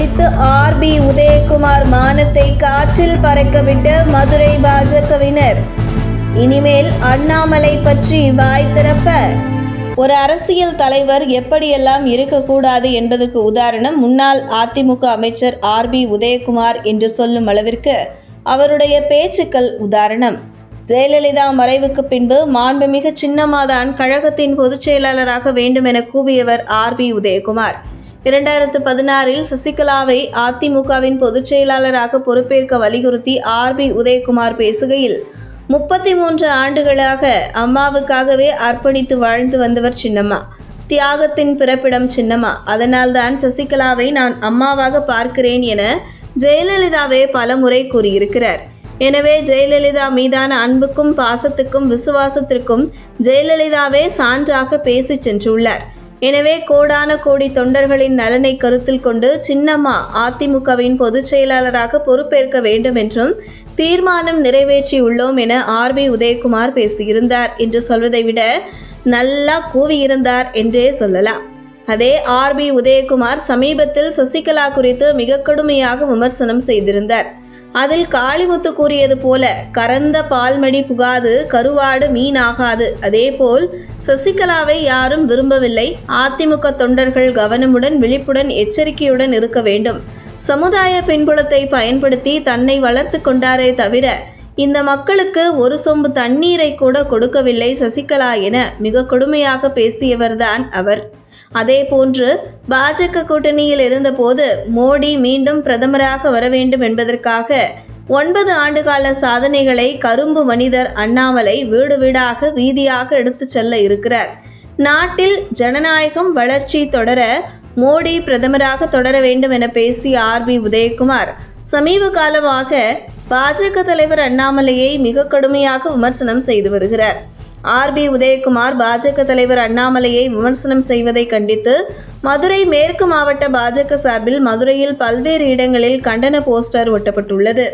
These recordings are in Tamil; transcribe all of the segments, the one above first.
அடித்து ஆர்பி உதயகுமார் மானத்தை காற்றில் பறக்கவிட்ட மதுரை பாஜகவினர். இனிமேல் அண்ணாமலை பற்றி வாய் திறப்ப. ஒரு அரசியல் தலைவர் எப்படியெல்லாம் இருக்கக்கூடாது என்பதற்கு உதாரணம் முன்னாள் அதிமுக அமைச்சர் ஆர்பி உதயகுமார் என்று சொல்லும் அளவிற்கு அவருடைய பேச்சுக்கள் உதாரணம். ஜெயலலிதா மறைவுக்கு பின்பு மாண்புமிகு சின்னமாதான் கழகத்தின் பொதுச் செயலாளராக வேண்டும் என கூவியவர் ஆர்பி உதயகுமார். இரண்டாயிரத்து பதினாறில் சசிகலாவை அதிமுகவின் பொதுச் செயலாளராக பொறுப்பேற்க வலியுறுத்தி ஆர்பி உதயகுமார் பேசுகையில் முப்பத்தி மூன்று ஆண்டுகளாக அம்மாவுக்காகவே அர்ப்பணித்து வாழ்ந்து வந்தவர் சின்னம்மா. தியாகத்தின் பிறப்பிடம் சின்னம்மா. அதனால்தான் சசிகலாவை நான் அம்மாவாக பார்க்கிறேன் என ஜெயலலிதாவே பலமுறை கூறியிருக்கிறார். எனவே ஜெயலலிதா மீதான அன்புக்கும் பாசத்துக்கும் விசுவாசத்திற்கும் ஜெயலலிதாவே சான்றாக பேசி சென்றுள்ளார். எனவே கோடான கோடி தொண்டர்களின் நலனை கருத்தில் கொண்டு சின்னம்மா அதிமுகவின் பொதுச் செயலாளராக பொறுப்பேற்க வேண்டும் என்றும் தீர்மானம் நிறைவேற்றியுள்ளோம் என ஆர்பி உதயகுமார் பேசியிருந்தார் என்று சொல்வதை விட நல்லா கூவியிருந்தார் என்றே சொல்லலாம். அதே ஆர்பி உதயகுமார் சமீபத்தில் சசிகலா குறித்து மிக கடுமையாக விமர்சனம் செய்திருந்தார். அதில் காளிமுத்து கூறியது போல கறந்த பால்மடி புகாது கருவாடு மீனாகாது. அதேபோல் சசிகலாவை யாரும் விரும்பவில்லை. அதிமுக தொண்டர்கள் கவனமுடன் விழிப்புடன் எச்சரிக்கையுடன் இருக்க வேண்டும். சமுதாய பின்புலத்தை பயன்படுத்தி தன்னை வளர்த்து கொண்டாரே தவிர இந்த மக்களுக்கு ஒரு சொம்பு தண்ணீரை கூட கொடுக்கவில்லை சசிகலா என மிக கொடுமையாக பேசியவர்தான் அவர். அதே போன்று பாஜக கூட்டணியில் இருந்தபோது மோடி மீண்டும் பிரதமராக வர வேண்டும் என்பதற்காக ஒன்பது ஆண்டுகால சாதனைகளை கரும்பு மனிதர் அண்ணாமலை வீடு வீடாக வீதியாக எடுத்துச் செல்ல இருக்கிறார். நாட்டில் ஜனநாயகம் வளர்ச்சி தொடர மோடி பிரதமராக தொடர வேண்டும் என பேசிய ஆர் பி உதயகுமார் சமீப காலமாக பாஜக தலைவர் அண்ணாமலையை மிக கடுமையாக விமர்சனம் செய்து வருகிறார். ஆர்பி உதயகுமார் பாஜக தலைவர் அண்ணாமலையை விமர்சனம் செய்வதை கண்டித்து மதுரை மேற்கு மாவட்ட பாஜக சார்பில் மதுரையில் பல்வேறு இடங்களில் கண்டன போஸ்டர் ஒட்டப்பட்டுள்ளது.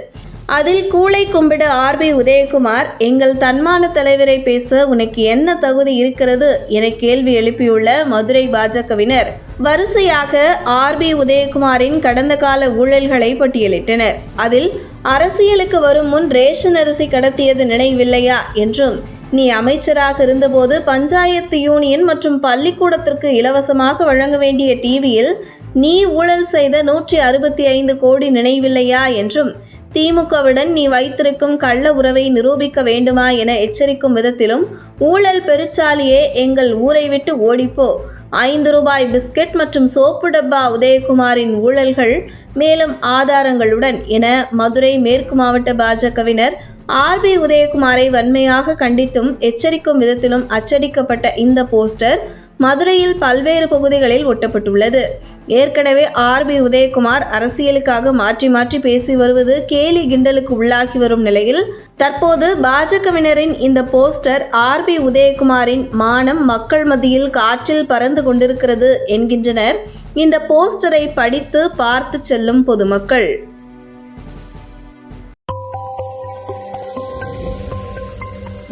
அதில் கூளை கும்பிட ஆர்பி உதயகுமார் எங்கள் தன்மான தலைவரை பேச உனக்கு என்ன தகுதி இருக்கிறது? என கேள்வி எழுப்பியுள்ள மதுரை பாஜகவினர் வரிசையாக ஆர்பி உதயகுமாரின் கடந்த கால ஊழல்களை பட்டியலிட்டனர். அதில் அரசியலுக்கு வரும் முன் ரேஷன் அரிசி கடத்தியது நினைவில்லையா? என்றும் நீ அமைச்சராக இருந்தபோது பஞ்சாயத்து யூனியன் மற்றும் பள்ளிக்கூடத்திற்கு இலவசமாக வழங்க வேண்டிய டிவியில் நீ ஊழல் செய்த நூற்றி அறுபத்தி ஐந்து கோடி நினைவில்லையா என்றும் திமுகவுடன் நீ வைத்திருக்கும் கள்ள உறவை நிரூபிக்க வேண்டுமா என எச்சரிக்கும் விதத்திலும் ஊழல் பெருச்சாலியே எங்கள் ஊரை விட்டு ஓடிப்போ. ஐந்து ரூபாய் பிஸ்கட் மற்றும் சோப்பு டப்பா உதயகுமாரின் ஊழல்கள் மேலும் ஆதாரங்களுடன் என மதுரை மேற்கு மாவட்ட பாஜகவினர் ஆர்பி உதயகுமாரை வன்மையாக கண்டித்தும் எச்சரிக்கும் விதத்திலும் அச்சடிக்கப்பட்ட இந்த போஸ்டர் மதுரையில் பல்வேறு பகுதிகளில் ஒட்டப்பட்டுள்ளது. ஏற்கனவே ஆர்பி உதயகுமார் அரசியலுக்காக மாற்றி மாற்றி பேசி வருவது கேலி கிண்டலுக்கு உள்ளாகி வரும் நிலையில் தற்போது பாஜகவினரின் இந்த போஸ்டர் ஆர்பி உதயகுமாரின் மானம் மக்கள் மத்தியில் காற்றில் பறந்து கொண்டிருக்கிறது என்கின்றனர். இந்த போஸ்டரை படித்து பார்த்து செல்லும் பொதுமக்கள்.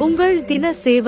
உங்கள் தின சேவல்